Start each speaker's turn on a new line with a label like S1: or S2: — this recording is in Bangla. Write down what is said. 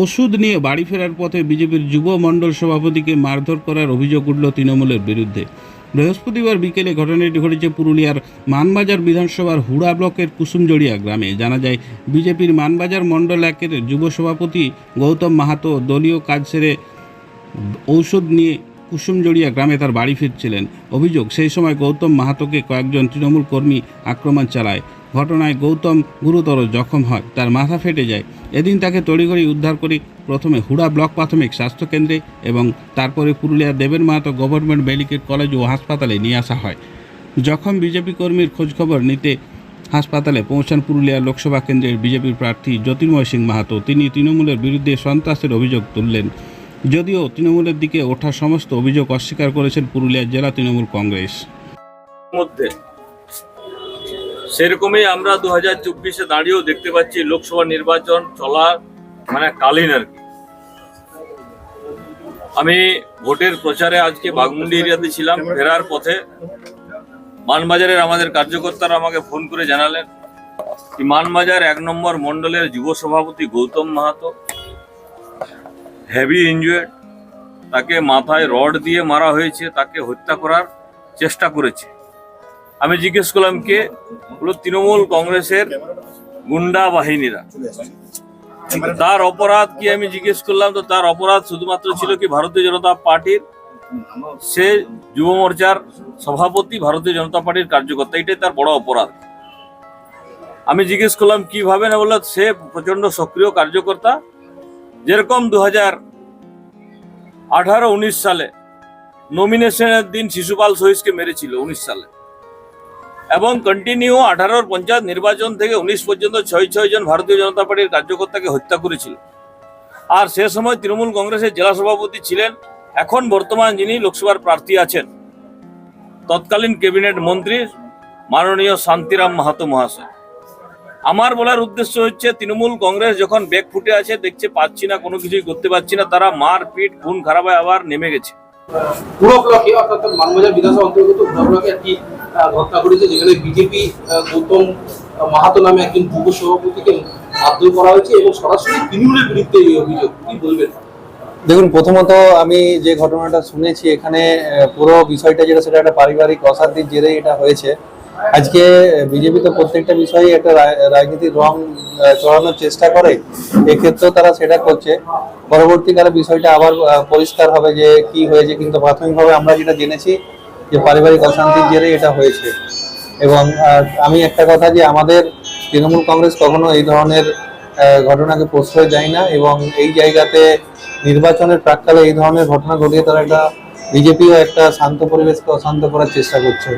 S1: ওষুধ নিয়ে বাড়ি ফেরার পথে বিজেপির যুব মণ্ডল সভাপতিকে মারধর করার অভিযোগ উঠল তৃণমূলের বিরুদ্ধে। বৃহস্পতিবার বিকেলে ঘটনাটি ঘটেছে পুরুলিয়ার মানবাজার বিধানসভার হুড়া ব্লকের কুসুমজড়িয়া গ্রামে। জানা যায়, বিজেপির মানবাজার মণ্ডল একের যুব সভাপতি গৌতম মাহাতো দলীয় কাজ সেরে ঔষধ নিয়ে কুসুমজড়িয়া গ্রামে তার বাড়ি ফিরছিলেন। অভিযোগ, সেই সময় গৌতম মাহাতোকে কয়েকজন তৃণমূল কর্মী আক্রমণ চালায়। ঘটনায় গৌতম গুরুতর জখম হয়, তার মাথা ফেটে যায়। এদিন তাকে তড়িঘড়ি উদ্ধার করে প্রথমে হুড়া ব্লক প্রাথমিক স্বাস্থ্যকেন্দ্রে এবং তারপরে Purulia Deben Mahato government medical college ও হাসপাতালে নিয়ে আসা হয়। জখম বিজেপি কর্মীর খোঁজখবর নিতে হাসপাতালে পৌঁছান পুরুলিয়া লোকসভা কেন্দ্রের বিজেপির প্রার্থী জ্যোতির্ময় সিং মাহাতো। তিনি তৃণমূলের বিরুদ্ধে সন্ত্রাসের অভিযোগ তুললেন। যদিও তৃণমূলের দিকে ওঠা সমস্ত অভিযোগ অস্বীকার করেছেন পুরুলিয়া জেলা তৃণমূল কংগ্রেস।
S2: মধ্যে সেরকমই আমরা দু হাজার চব্বিশে দাঁড়িয়েও দেখতে পাচ্ছি লোকসভা নির্বাচন চলা মানে কালীন আর কি। আমি ভোটের প্রচারে আজকে বাগমুন্ডি এরিয়াতে ছিলাম, ফেরার পথে। মানবাজারের আমাদের কার্যকর্তারা আমাকে ফোন করে জানালেন মানবাজার এক নম্বর মণ্ডলের যুব সভাপতি গৌতম মাহাতো হেভি ইনজুয়েড তাকে মাথায় রড দিয়ে মারা হয়েছে, তাকে হত্যা করার চেষ্টা করেছে। আমি জিজ্ঞেস করলাম কে? হলো তৃণমূল কংগ্রেসের গুন্ডা বাহিনীরা। তার অপরাধ কি আমি জিজ্ঞেস করলাম, তো তার অপরাধ শুধুমাত্র ছিল কি ভারতীয় জনতা পার্টির? সে যুব মোর্চার সভাপতি ভারতীয় জনতা পার্টির কার্যকর্তা, এটাই তার বড় অপরাধ। আমি জিজ্ঞেস করলাম, কীভাবে? না বলল, সে প্রচণ্ড সক্রিয় কার্যকর্তা। যেরকম দু হাজার আঠারো, উনিশ সালে নমিনেশনের দিন শিশুপাল সহিসকে মেরেছিল, উনিশ সালে। এবং কন্টিনিউ আঠারোর পঞ্চায়েত নির্বাচন থেকে উনিশ পর্যন্ত ছয় ছয় জন ভারতীয় জনতা পার্টির কার্যকর্তাকে হত্যা করেছিল। আর সে সময় তৃণমূল কংগ্রেসের জেলা সভাপতি ছিলেন। এখন বর্তমান যিনি লোকসভার প্রার্থী আছেন তৎকালীন ক্যাবিনেট মন্ত্রী মাননীয় শান্তিরাম মাহাতো মহাশয়। আমার বলার উদ্দেশ্য হচ্ছে তৃণমূল কংগ্রেস যখন ব্যাগ ফুটে আছে দেখছে পাচ্ছি না কোনো কিছুই করতে পারছি না তারা মার পিট খুন খারাপ আবার নেমে গেছে।
S3: পুরো ব্লকে অর্থাৎ বিধানসভা অন্তর্গত পুরো ব্লকে আহ, ঘটনা ঘটেছে যেখানে বিজেপি গৌতম মাহাতো নামে একজন যুব সভাপতিকে মারধর করা হয়েছে এবং সরাসরি তৃণমূলের বিরুদ্ধে এই অভিযোগ। কি বলবেন?
S4: দেখুন, প্রথমত আমি যে ঘটনাটা শুনেছি, এখানে পুরো বিষয়টা যেটা, সেটা একটা পারিবারিক অশান্তির জেরে এটা হয়েছে। আজকে বিজেপি তো প্রত্যেকটা বিষয়ে একটা রাজনীতির রং চড়ানোর চেষ্টা করে। এক্ষেত্রেও তারা সেটা করছে। পরবর্তীকালে বিষয়টা আবার পরিষ্কার হবে যে কি হয়েছে, কিন্তু প্রাথমিকভাবে আমরা যেটা জেনেছি যে পারিবারিক অশান্তির জেরে এটা হয়েছে। এবং আমি একটা কথা যে আমাদের তৃণমূল কংগ্রেস কখনো এই ধরনের ঘটনাকে প্রশ্রয় যায় না এবং এই জায়গাতে নির্বাচনের প্রাককালে এই ধরনের ঘটনা ঘটিয়ে তারা একটা বিজেপিও একটা শান্ত পরিবেশকে অশান্ত করার চেষ্টা করছে।